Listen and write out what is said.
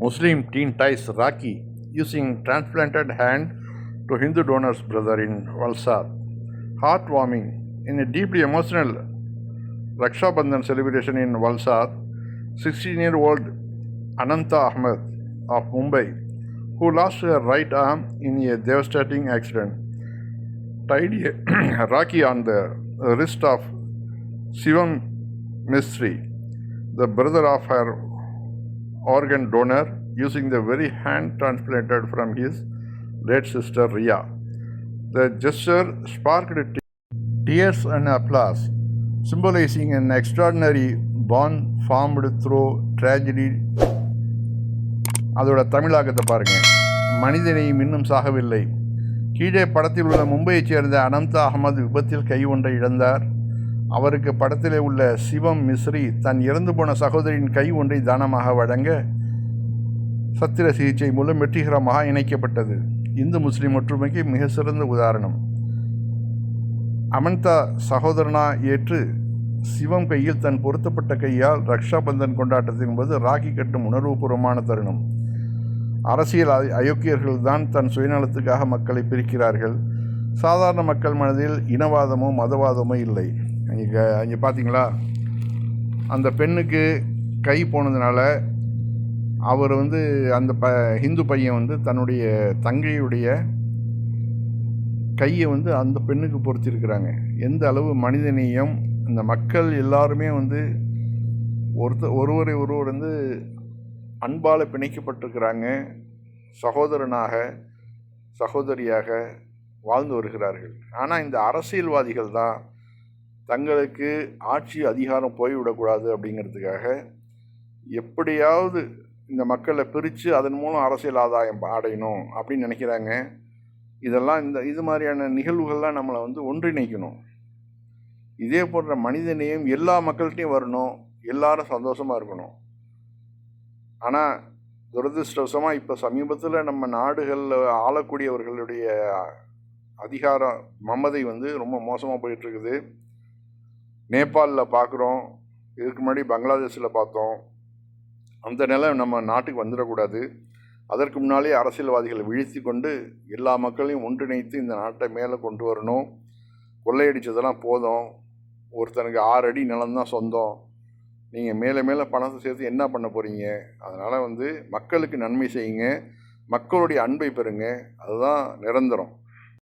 Muslim teen ties Raki using transplanted hand to Hindu donor's brother in Valsad. Heartwarming. In a deeply emotional Raksha Bandhan celebration in Valsad, 16 year old Ananta Ahmed of Mumbai, who lost her right arm in a devastating accident, tied a Raki on the wrist of Sivam Mistry, the brother of her organ donor, using the very hand transplanted from his late sister Ria. The gesture sparked te- tears and applause, symbolizing an extraordinary bond formed through tragedy. அதோட தமிழாக்கத்தை பாருங்க மனிதனையும் இன்னும் சாகவில்லை கீழே படத்தில் உள்ள மும்பையைச் சேர்ந்த அனந்தா அகமது விபத்தில் கை ஒன்றை இழந்தார் அவருக்கு படத்திலே உள்ள சிவம் மிஸ்ரி தன் இறந்து போன சகோதரியின் கை ஒன்றை தானமாக வழங்க சத்திர சிகிச்சை மூலம் வெற்றிகரமாக இணைக்கப்பட்டது. இந்து முஸ்லீம் ஒற்றுமைக்கு மிக சிறந்த உதாரணம். அமந்தா சகோதரனா ஏற்று சிவம் கையில் தன் பொருத்தப்பட்ட கையால் ரக்ஷா பந்தன் கொண்டாட்டத்தின் போது ராக்கி கட்டும் உணர்வுபூர்வமான தருணம். அரசியல் அயோக்கியர்கள் தான் தன் சுயநலத்துக்காக மக்களை பிரிக்கிறார்கள். சாதாரண மக்கள் மனதில் இனவாதமோ மதவாதமோ இல்லை. இங்கே இங்கே பார்த்தீங்களா அந்த பெண்ணுக்கு கை போனதுனால அவர் வந்து அந்த ப ஹிந்து பையன் வந்து தன்னுடைய தங்கையுடைய கையை வந்து அந்த பெண்ணுக்கு பொறிச்சிருக்கிறாங்க எந்த அளவு மனிதநேயம் இந்த மக்கள் எல்லாருமே வந்து ஒருத்த ஒருவரை ஒருவர் வந்து அன்பால் பிணைக்கப்பட்டிருக்கிறாங்க. சகோதரனாக சகோதரியாக வாழ்ந்து வருகிறார்கள். ஆனால் இந்த அரசியல்வாதிகள் தான் தங்களுக்கு ஆட்சி அதிகாரம் போய்விடக்கூடாது அப்படிங்கிறதுக்காக எப்படியாவது இந்த மக்களை பிரித்து அதன் மூலம் அரசியல் ஆதாயம் அடையணும் அப்படின்னு நினைக்கிறாங்க. இதெல்லாம் இந்த இது மாதிரியான நிகழ்வுகள்லாம் நம்மளை வந்து ஒன்றிணைக்கணும். இதே போன்ற மனிதநேயம் எல்லா மக்கள்கிட்டையும் வரணும் எல்லாரும் சந்தோஷமாக இருக்கணும். ஆனால் துரதிருஷ்டவசமாக இப்போ சமீபத்தில் நம்ம நாடுகளில் ஆளக்கூடியவர்களுடைய அதிகாரம் மமதை வந்து ரொம்ப மோசமாக போயிட்டுருக்குது நேபாளில் பார்க்குறோம். இதுக்கு முன்னாடி பங்களாதேஷில் பார்த்தோம். அந்த நிலை நம்ம நாட்டுக்கு வந்துடக்கூடாது. அதற்கு முன்னாலே அரசியல்வாதிகளை வீழ்த்தி கொண்டு எல்லா மக்களையும் ஒன்றிணைத்து இந்த நாட்டை மேலே கொண்டு வரணும். கொள்ளையடித்ததெல்லாம் போதும். ஒருத்தனுக்கு ஆறு அடி நிலம்தான் சொந்தம். நீங்கள் மேலே மேலே பணத்தை சேர்த்து என்ன பண்ண போகிறீங்க அதனால் வந்து மக்களுக்கு நன்மை செய்யுங்க. மக்களுடைய அன்பை பெறுங்க. அதுதான் நிரந்தரம்.